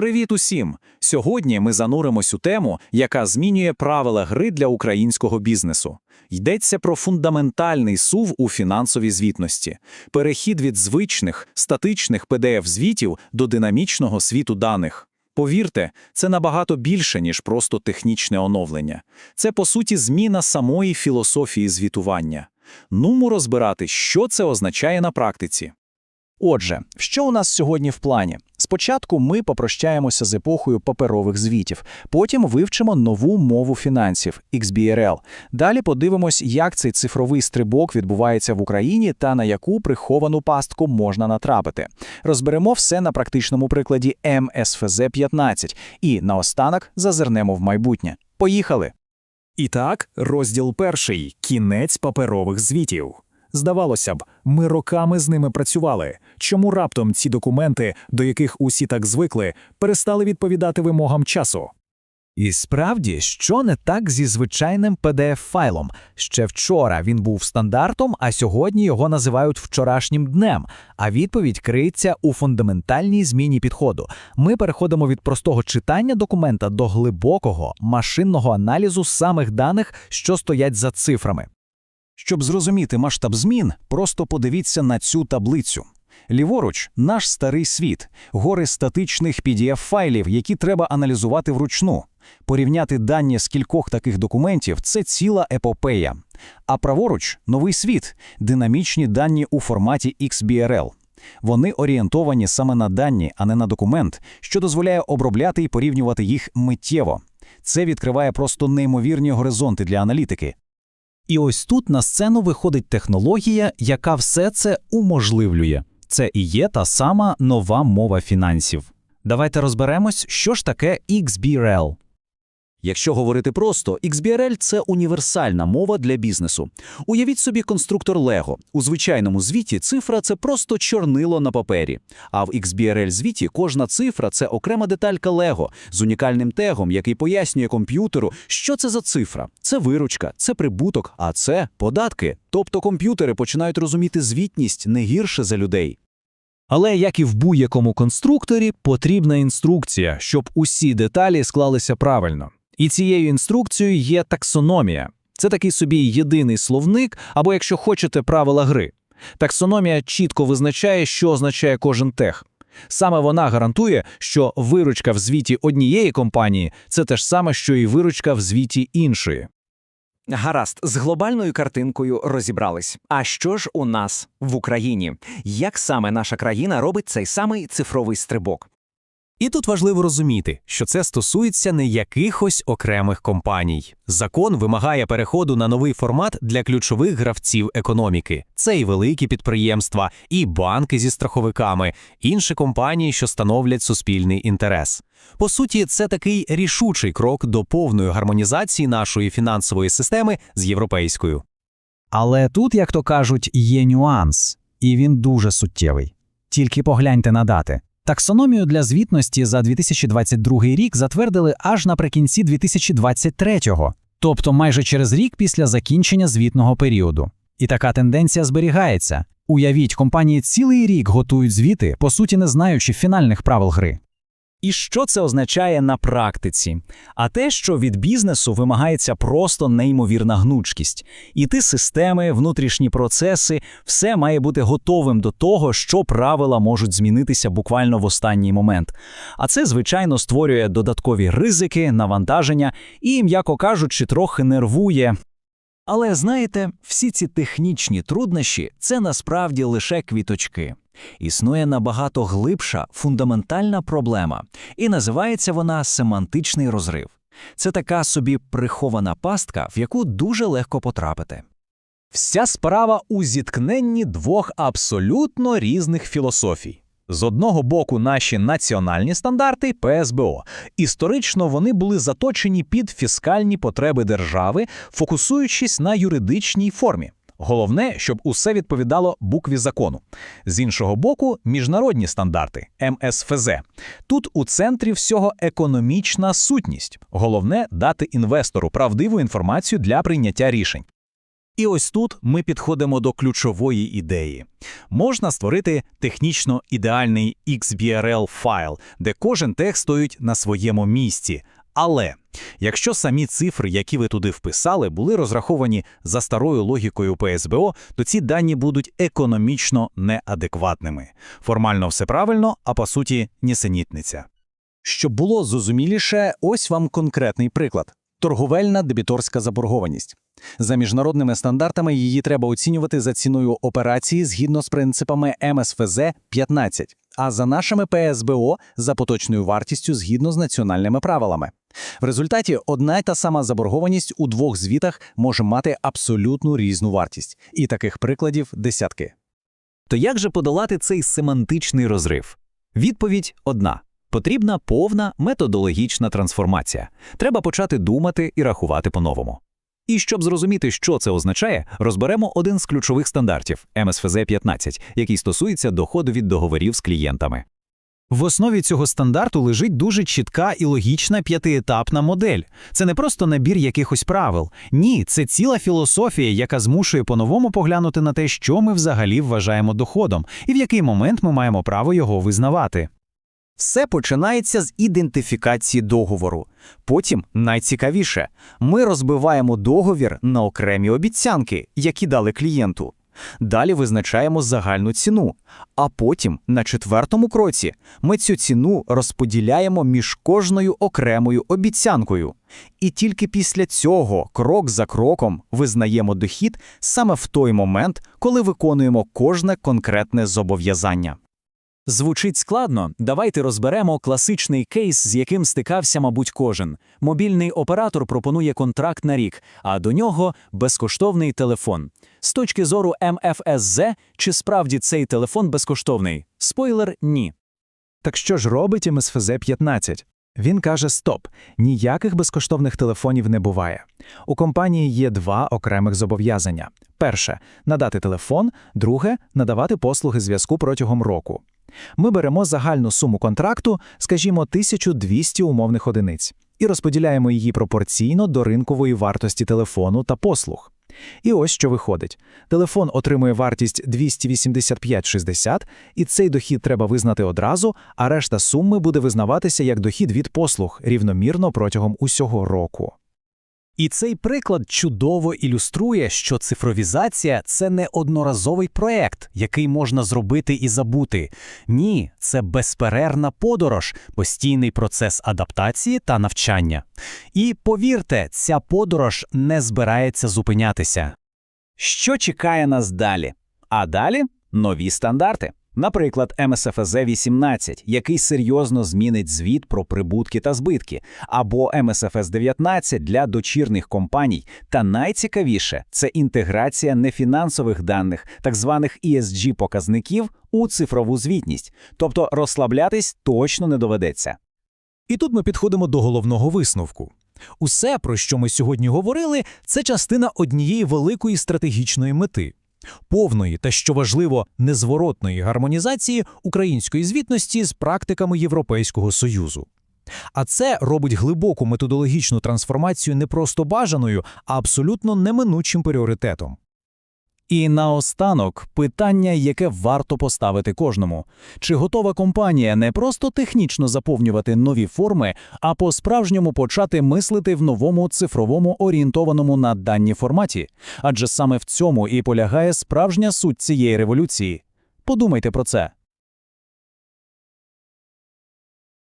Привіт усім! Сьогодні ми зануримось у тему, яка змінює правила гри для українського бізнесу. Йдеться про фундаментальний сув у фінансовій звітності, перехід від звичних статичних PDF-звітів до динамічного світу даних. Повірте, це набагато більше, ніж просто технічне оновлення. Це, по суті, зміна самої філософії звітування. Нумо розбирати, що це означає на практиці. Отже, що у нас сьогодні в плані? Спочатку ми попрощаємося з епохою паперових звітів, потім вивчимо нову мову фінансів XBRL. Далі подивимось, як цей цифровий стрибок відбувається в Україні та на яку приховану пастку можна натрапити. Розберемо все на практичному прикладі МСФЗ 15 і наостанок зазирнемо в майбутнє. Поїхали! І так, розділ перший кінець паперових звітів. Здавалося б, ми роками з ними працювали. Чому раптом ці документи, до яких усі так звикли, перестали відповідати вимогам часу? І справді, що не так зі звичайним PDF-файлом? Ще вчора він був стандартом, а сьогодні його називають вчорашнім днем. А відповідь криється у фундаментальній зміні підходу. Ми переходимо від простого читання документа до глибокого машинного аналізу самих даних, що стоять за цифрами. Щоб зрозуміти масштаб змін, просто подивіться на цю таблицю. Ліворуч наш старий світ, гори статичних PDF-файлів, які треба аналізувати вручну. Порівняти дані з кількох таких документів це ціла епопея. А праворуч новий світ, динамічні дані у форматі XBRL. Вони орієнтовані саме на дані, а не на документ, що дозволяє обробляти і порівнювати їх миттєво. Це відкриває просто неймовірні горизонти для аналітики. І ось тут на сцену виходить технологія, яка все це уможливлює. Це і є та сама нова мова фінансів. Давайте розберемось, що ж таке XBRL. Якщо говорити просто, XBRL – це універсальна мова для бізнесу. Уявіть собі конструктор Lego. У звичайному звіті цифра – це просто чорнило на папері. А в XBRL-звіті кожна цифра – це окрема деталька Lego з унікальним тегом, який пояснює комп'ютеру, що це за цифра. Це виручка, це прибуток, а це податки. Тобто комп'ютери починають розуміти звітність не гірше за людей. Але як і в будь-якому конструкторі, потрібна інструкція, щоб усі деталі склалися правильно. І цією інструкцією є таксономія. Це такий собі єдиний словник, або, якщо хочете, правила гри. Таксономія чітко визначає, що означає кожен тег. Саме вона гарантує, що виручка в звіті однієї компанії це те ж саме, що і виручка в звіті іншої. Гаразд, з глобальною картинкою розібрались. А що ж у нас в Україні? Як саме наша країна робить цей самий цифровий стрибок? І тут важливо розуміти, що це стосується не якихось окремих компаній. Закон вимагає переходу на новий формат для ключових гравців економіки. Це і великі підприємства, і банки зі страховиками, інші компанії, що становлять суспільний інтерес. По суті, це такий рішучий крок до повної гармонізації нашої фінансової системи з європейською. Але тут, як то кажуть, є нюанс, і він дуже суттєвий. Тільки погляньте на дати. Таксономію для звітності за 2022 рік затвердили аж наприкінці 2023-го, тобто майже через рік після закінчення звітного періоду. І така тенденція зберігається. Уявіть, компанії цілий рік готують звіти, по суті, не знаючи фінальних правил гри. І що це означає на практиці? А те, що від бізнесу вимагається просто неймовірна гнучкість. І ті системи, внутрішні процеси, все має бути готовим до того, що правила можуть змінитися буквально в останній момент. А це, звичайно, створює додаткові ризики, навантаження і, м'яко кажучи, трохи нервує. Але знаєте, всі ці технічні труднощі це насправді лише квіточки. Існує набагато глибша фундаментальна проблема, і називається вона семантичний розрив. Це така собі прихована пастка, в яку дуже легко потрапити. Вся справа у зіткненні двох абсолютно різних філософій. З одного боку, наші національні стандарти ПСБО. Історично вони були заточені під фіскальні потреби держави, фокусуючись на юридичній формі. Головне, щоб усе відповідало букві закону. З іншого боку, міжнародні стандарти МСФЗ. Тут у центрі всього економічна сутність. Головне дати інвестору правдиву інформацію для прийняття рішень. І ось тут ми підходимо до ключової ідеї. Можна створити технічно ідеальний XBRL-файл, де кожен текст стоїть на своєму місці. Але якщо самі цифри, які ви туди вписали, були розраховані за старою логікою ПСБО, то ці дані будуть економічно неадекватними. Формально все правильно, а по суті нісенітниця. Щоб було зрозуміліше, ось вам конкретний приклад. Торговельна дебіторська заборгованість. За міжнародними стандартами її треба оцінювати за ціною операції згідно з принципами МСФЗ 15, а за нашими ПСБО за поточною вартістю згідно з національними правилами. В результаті одна й та сама заборгованість у двох звітах може мати абсолютно різну вартість. І таких прикладів десятки. То як же подолати цей семантичний розрив? Відповідь одна. Потрібна повна методологічна трансформація. Треба почати думати і рахувати по-новому. І щоб зрозуміти, що це означає, розберемо один з ключових стандартів МСФЗ 15, який стосується доходу від договорів з клієнтами. В основі цього стандарту лежить дуже чітка і логічна п'ятиетапна модель. Це не просто набір якихось правил. Ні, це ціла філософія, яка змушує по-новому поглянути на те, що ми взагалі вважаємо доходом, і в який момент ми маємо право його визнавати. Все починається з ідентифікації договору. Потім, найцікавіше, ми розбиваємо договір на окремі обіцянки, які дали клієнту. Далі визначаємо загальну ціну. А потім, на четвертому кроці, ми цю ціну розподіляємо між кожною окремою обіцянкою. І тільки після цього, крок за кроком, визнаємо дохід саме в той момент, коли виконуємо кожне конкретне зобов'язання. Звучить складно. Давайте розберемо класичний кейс, з яким стикався, мабуть, кожен. Мобільний оператор пропонує контракт на рік, а до нього безкоштовний телефон. З точки зору МФСЗ, чи справді цей телефон безкоштовний? Спойлер ні. Так що ж робить МСФЗ 15? Він каже: Стоп, ніяких безкоштовних телефонів не буває. У компанії є два окремих зобов'язання: перше надати телефон, друге надавати послуги зв'язку протягом року. Ми беремо загальну суму контракту, скажімо, 1200 умовних одиниць, і розподіляємо її пропорційно до ринкової вартості телефону та послуг. І ось що виходить: телефон отримує вартість 285,60, і цей дохід треба визнати одразу, а решта суми буде визнаватися як дохід від послуг рівномірно протягом усього року. І цей приклад чудово ілюструє, що цифровізація це не одноразовий проект, який можна зробити і забути. Ні, це безперервна подорож, постійний процес адаптації та навчання. І повірте, ця подорож не збирається зупинятися. Що чекає нас далі? А далі нові стандарти. Наприклад, МСФЗ 18, який серйозно змінить звіт про прибутки та збитки, або МСФС 19 для дочірних компаній. Та найцікавіше це інтеграція нефінансових даних, так званих esg показників у цифрову звітність, тобто розслаблятись точно не доведеться. І тут ми підходимо до головного висновку. Усе, про що ми сьогодні говорили, це частина однієї великої стратегічної мети повної та, що важливо, незворотної гармонізації української звітності з практиками Європейського Союзу. А це робить глибоку методологічну трансформацію не просто бажаною, а абсолютно неминучим пріоритетом. І наостанок питання, яке варто поставити кожному: чи готова компанія не просто технічно заповнювати нові форми, а по-справжньому почати мислити в новому цифровому орієнтованому на дані форматі? Адже саме в цьому і полягає справжня суть цієї революції. Подумайте про це.